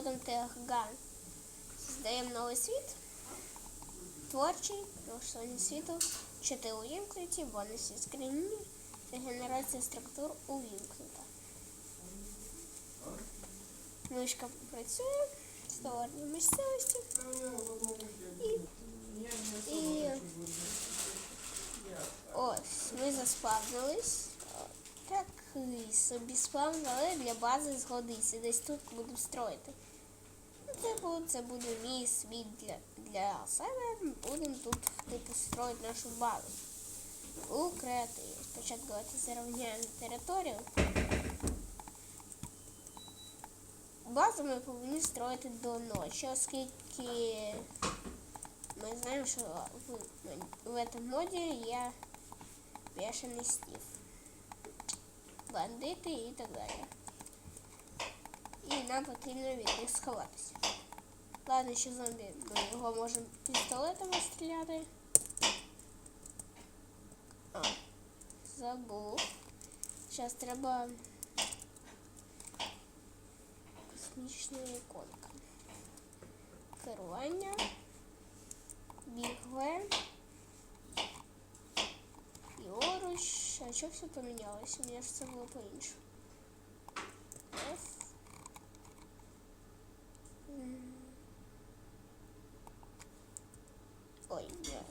вводом Теган. Создаємо новий світ. Творчий, налаштування світу, чити увімкнуті, бонуси скрінні, генерація структур увімкнута. Мишка працює, створення місцевості. І, і ось ми заспавнились. Такий собі спавн, але для бази згодиться. Десь тут буду строїти. Ну, Типу, це буде мій світ для, для себе. Будемо тут типу строїти нашу базу. У креативі. Спочатку давайте зарівняємо територію. Базу ми повинні строїти до ночі, оскільки ми знаємо, що в, в этом моді є бешений стів, бандити і так далі. І нам потрібно від них сховатися. Ладно, ще зомбі, ми його можемо пістолетами стріляти. А, забув. Зараз треба космічна іконка. Керування. Бігве. Ліоруч. А що все помінялося? У мене ж це було по-іншому.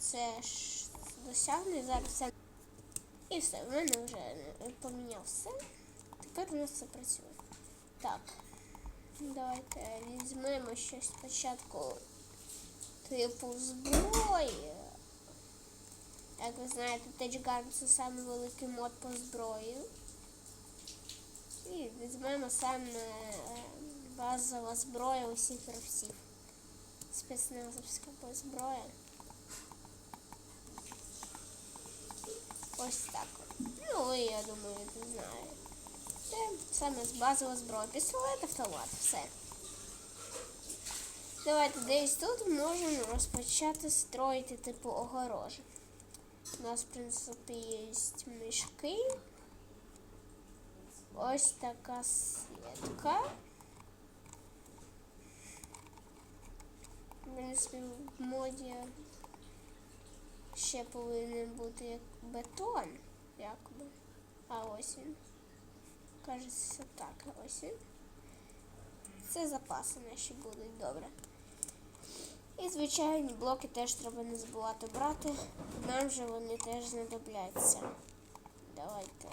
Це ж досягне зараз це. І все, в мене вже поміняв все. Тепер у нас це працює. Так. Давайте візьмемо щось спочатку типу зброї. Як ви знаєте, Течган це самий великий мод по зброї. І візьмемо саме е, базова зброя усіх гравців. Спецназовська зброя. Ось так. Ну, ви, я думаю, не знаєте. Це саме з базова зброя. Пістолет, автомат, все. Давайте десь тут можемо розпочати строїти типу огорожі. У нас, в принципі, є мішки. Ось така сітка. В принципі, в моді ще повинен бути як бетон, якби. А ось він. Кажеться так, ось він. Це запаси наші будуть добре. І звичайні блоки теж треба не забувати брати. Нам же вони теж знадобляться. Давайте.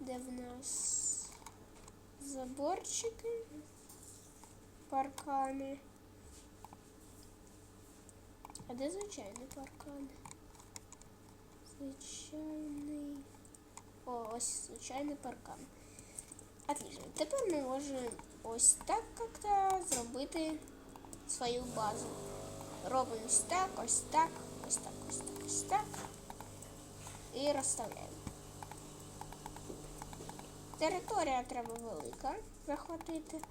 Де в нас заборчики, паркани. А де звичайний паркан? Звичайний. О, ось звичайний паркан. Отлично. Тепер ми можемо ось так як-то зробити свою базу. Робимо ось так, ось так, ось так, ось так, ось так. І розставляємо. Територія треба велика захватити.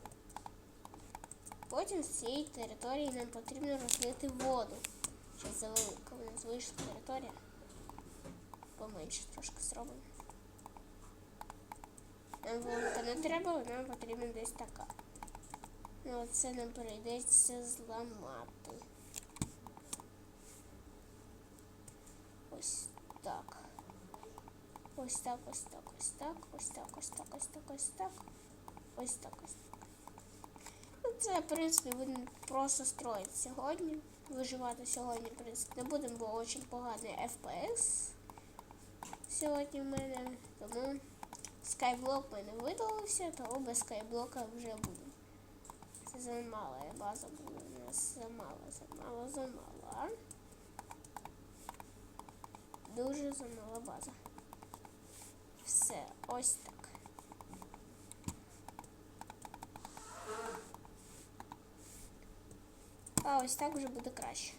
Потім з цієї території нам потрібно розлити воду. Що за велика у нас вийшла територія. Поменше трошки зробимо. Нам велика не треба, нам потрібна десь така. Ну, це нам прийдеться зламати. Ось так. Ось так, ось так, ось так, ось так, ось так, ось так, ось так. Ось так, ось так. Це, в принципі, будемо просто строїти сьогодні. Виживати сьогодні, в принципі, не будемо, бо дуже поганий FPS сьогодні в мене. Тому скайблок в мене видалився, тому без скайблока вже буде. Це замала база була у нас замала, замала, замала. Дуже замала база. Все, ось так. А ось так вже буде краще.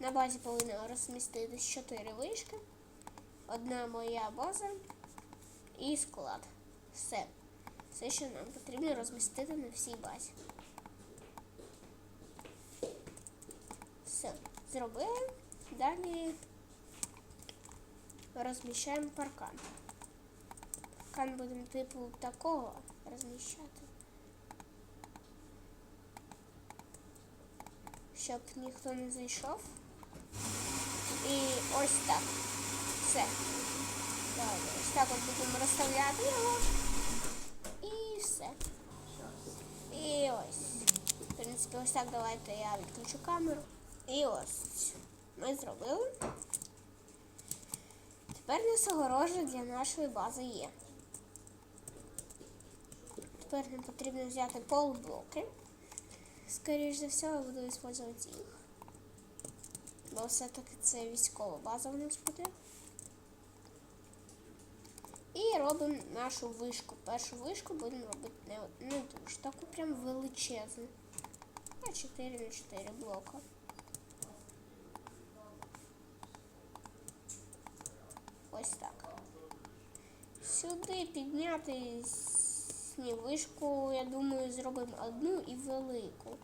На базі повинна розміститись 4 вишки. Одна моя база і склад. Все. Все, що нам потрібно розмістити на всій базі. Все, зробили. Далі розміщаємо паркан. Паркан будемо типу такого розміщати. Щоб ніхто не зайшов. І ось так. Все. Давайте ось так от будемо розставляти його. І все. І ось. В принципі, ось так давайте я відключу камеру. І ось. Ми зробили. Тепер нас огорожа для нашої бази є. Тепер нам потрібно взяти полблоки. Скоріше все, я буду використовувати їх. Бо все-таки це військова база в нас буде. І робимо нашу вишку. Першу вишку будемо робити не, не дуже таку прям величезну. А 4 на 4 блока. Ось так. Сюди підняти ні, вишку, я думаю, зробимо одну і велику.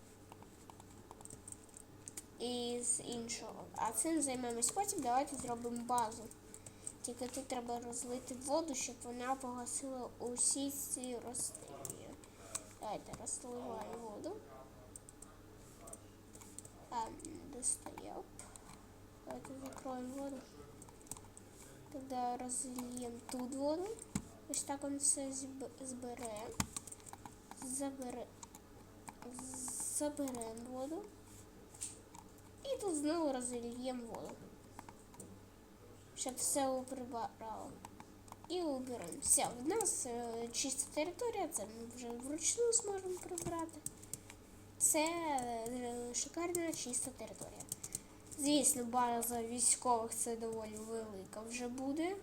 І з іншого. А цим займемось потім. Давайте зробимо базу. Тільки тут треба розлити воду, щоб вона погасила усі ці рослини. Давайте розливаємо воду. А, не достає. Давайте закроємо воду. Тоді розліємо тут воду. Ось так він все зб- збере. Забере. Заберемо воду. І тут знову розліємо воду. Щоб все прибрало. І уберемо. Все, в нас е, чиста територія, це ми вже вручну зможемо прибрати. Це е, шикарна чиста територія. Звісно, база військових це доволі велика вже буде.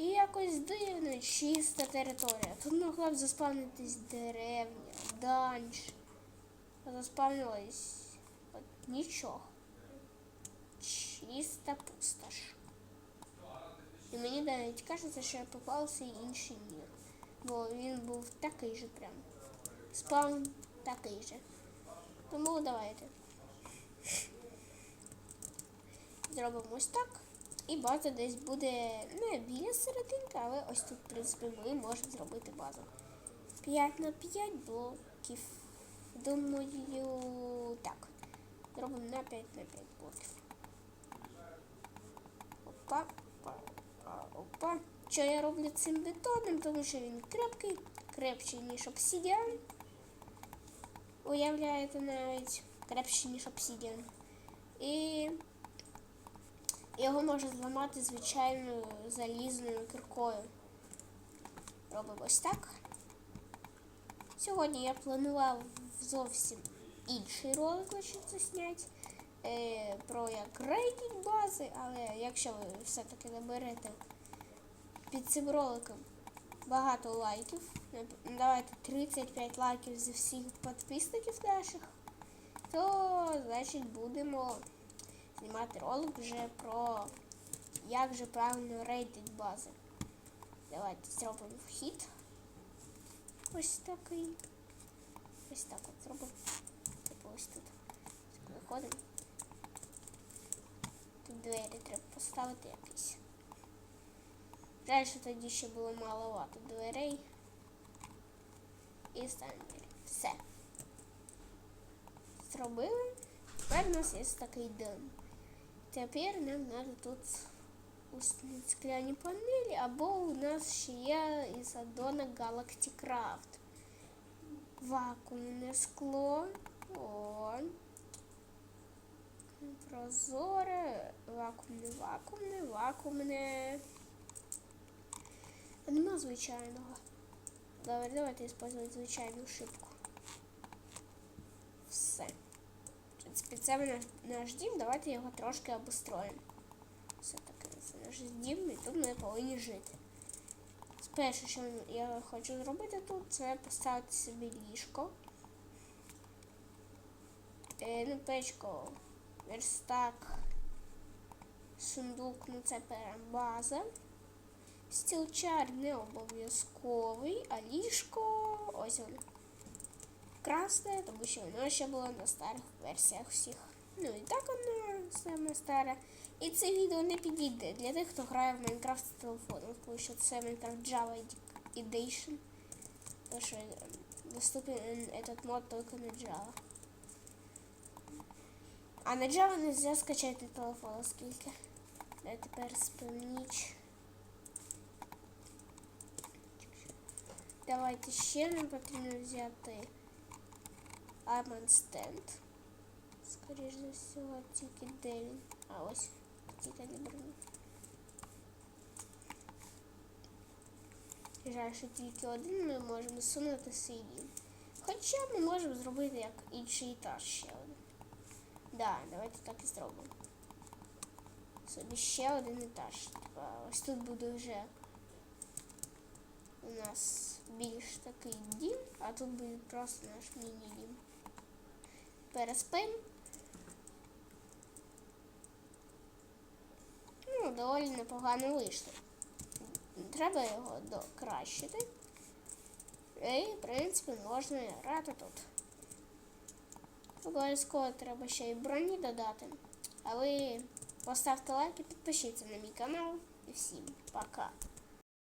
І якось дивно, чиста територія. Тут могла б заспавнитись деревня, данж. А заспавнилось от нічого. Чиста пустош. І мені навіть кажеться, що я попався інший мір. Бо він був такий же прям. Спаун такий же. Тому давайте. Зробимо ось так. І база десь буде не біля серединки, але ось тут, в принципі, ми можемо зробити базу. 5 на 5 блоків. Думаю, так. Зробимо на 5 на 5 блоків. Опа, опа, опа, опа. Що я роблю цим бетоном? Тому що він крепкий, крепший, ніж обсидіан. Уявляєте навіть крепший, ніж обсидіан. І його можна зламати звичайною залізною киркою. Робимо ось так. Сьогодні я планував зовсім інший ролик лишиться зняти. Е, про як рейтинг бази, але якщо ви все-таки наберете під цим роликом багато лайків, давайте 35 лайків зі всіх підписників наших, то значить будемо знімати ролик вже про як же правильно рейтинг бази. Давайте зробимо вхід. Ось такий. Ось так от зробимо. Типу ось тут. Виходимо. Тут двері треба поставити якісь. Жаль, що тоді ще було маловато дверей. І ставимо двері. Все. Зробили. Тепер у нас є такий дом. Тепер нам треба тут установити скляні панелі, або у нас ще є із аддона Galaxy Craft. Вакуумне скло. О. Прозоре, вакуумне, вакуумне, вакуумне. А нема звичайного. Добре, давайте использовать звичайну шибку. Принципі, наш, дім, давайте його трошки обустроїмо. Все-таки це наш дім, і тут ми повинні жити. Перше, що я хочу зробити тут, це поставити собі ліжко. Е, ну, печко, верстак, сундук, ну це база. Стілчар не обов'язковий, а ліжко ось воно. Красне, тому що воно ще було на старих версіях всіх. Ну і так воно саме старе. І це відео не підійде для тих, хто грає в Майнкрафт з телефоном, тому що це Minecraft Java Edition. Тому що ем, доступен этот мод только на Java. А на Java не можна скачати на телефон, оскільки. Я тепер спим ніч. Давайте ще нам потрібно взяти Armand Stand. Скоріш за всього, тільки де він. А ось тільки не броні. Жаль, що тільки один ми можемо сунути свій дім. Хоча ми можемо зробити як інший етаж ще один. Да, давайте так і зробимо. Собі ще один етаж. Типа, ось тут буде вже у нас більш такий дім, а тут буде просто наш міні-дім. Переспим. Ну, доволі непогано вийшло. Треба його докращити. І, в принципі, можна грати тут. Обов'язково треба ще й броні додати. А ви поставте лайк і підпишіться на мій канал. І всім пока.